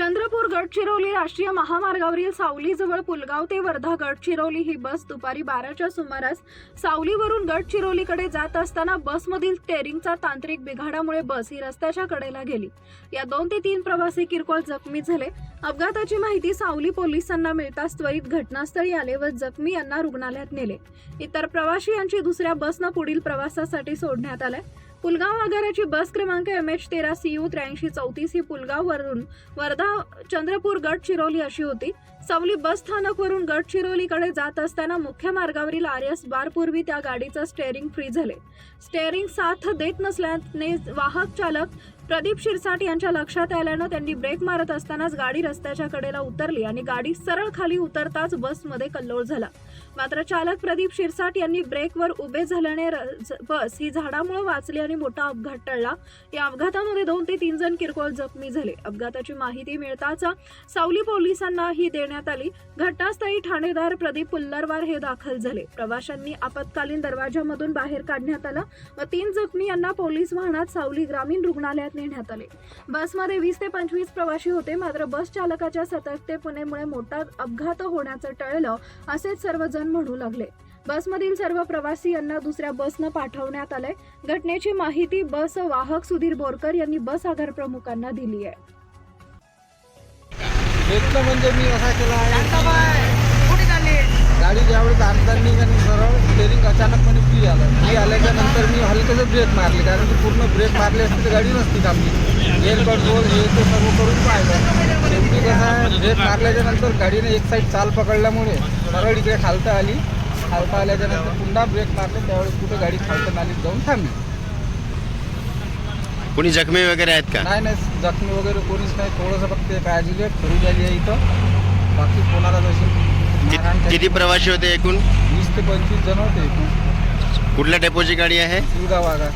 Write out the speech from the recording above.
चंद्रपूर गडचिरोली राष्ट्रीय महामार्गावरील सावलीजवळ पुलगाव ते वर्धा गडचिरोली ही बस दुपारी बाराच्या सुमारास सावलीवरून गडचिरोलीकडे जात असताना बसमधील स्टेअरिंगचा तांत्रिक बिघाडामुळे बस ही रस्त्याच्या कडेला गेली. या दोन ते तीन प्रवासी किरकोळ जखमी झाले. अपघाताची माहिती सावली पोलिसांना मिळताच त्वरित घटनास्थळी आले व जखमी यांना रुग्णालयात नेले. इतर प्रवाशी यांची दुसऱ्या बसनं पुढील प्रवासासाठी सोडण्यात आल्या. पुलगाव आगाराची बस क्रमांक एम एच तेरा सी यू त्र्याऐंशी चौतीस ही पुलगाववरून वर्धा चंद्रपूर गडचिरोली अशी होती. सावली बस स्थानकवरून गडचिरोलीकडे जात असताना मुख्य मार्गावरील आर एस बारपूर्वी त्या गाडीचं स्टेअरिंग फ्री झाले. स्टेअरिंग साथ देत नसल्याने वाहक चालक प्रदीप शिरसाट यांच्या लक्षात आल्यानं त्यांनी ब्रेक मारत असतानाच गाडी रस्त्याच्या कडेला उतरली आणि गाडी सरळ खाली उतरताच बसमध्ये कल्लोळ झाला. मात्र चालक प्रदीप शिरसाट यांनी ब्रेकवर उभे झाल्याने र- बस ही झाडामुळे वाचली आणि मोठा अपघात टळला. या अपघातामध्ये दोन ते तीन जण किरकोळ जखमी झाले. अपघाताची माहिती मिळताच सावली पोलिसांना ही देण्यात आली. घटनास्थळी ठाणेदार प्रदीप पुल्लरवार हे दाखल झाले. प्रवाशांनी आपत्कालीन दरवाजामधून बाहेर काढण्यात आलं. व तीन जखमी यांना पोलीस वाहनात सावली ग्रामीण रुग्णालयात नेण्यात आले. बसमध्ये वीस ते पंचवीस प्रवासी होते. मात्र बस चालकाच्या सतर्कतेपणेमुळे मोठा अपघात होण्याचं टळलं असेच सर्वजण म्हणू लागले. बसमधील सर्व प्रवासी यांना दुसऱ्या बसनं पाठवण्यात आलंय. घटनेची माहिती बस वाहक सुधीर बोरकर यांनी बस आगार प्रमुखांना दिली आहे भेटलं म्हणजे मी असा केला आहे. गाडी ज्यावेळेस आणताना आणि सरळ स्टेरिंग अचानकपणे फ्री आलं. फ्री आल्याच्यानंतर मी हलकंसं ब्रेक मारले कारण की पूर्ण ब्रेक मारले असते तर गाडी नसती थांबली एअर कंट्रोल हे ते सर्व करून पाहिलं. शेवटी कसं आहे ब्रेक मारल्याच्या नंतर गाडीने एक साईड चाल पकडल्यामुळे सरळ इकडे खालता आली. खालता आल्याच्यानंतर पुन्हा ब्रेक मारले. त्यावेळेस कुठे गाडी खालता नालीत जाऊन थांबली. कोणी जखमी वगैरे आहेत का? नाही नाही जखमी वगैरे कोणीच नाही. थोडंसं फक्त एक ॲजिलेट ठरू झाली आहे इथं. बाकी कोणाला जशी मारहाण कि- काही- किती प्रवासी होते एकूण? वीस ते पंचवीस जण होते एकूण. कुठल्या डेपोची गाडी आहे? शिवगाव भागात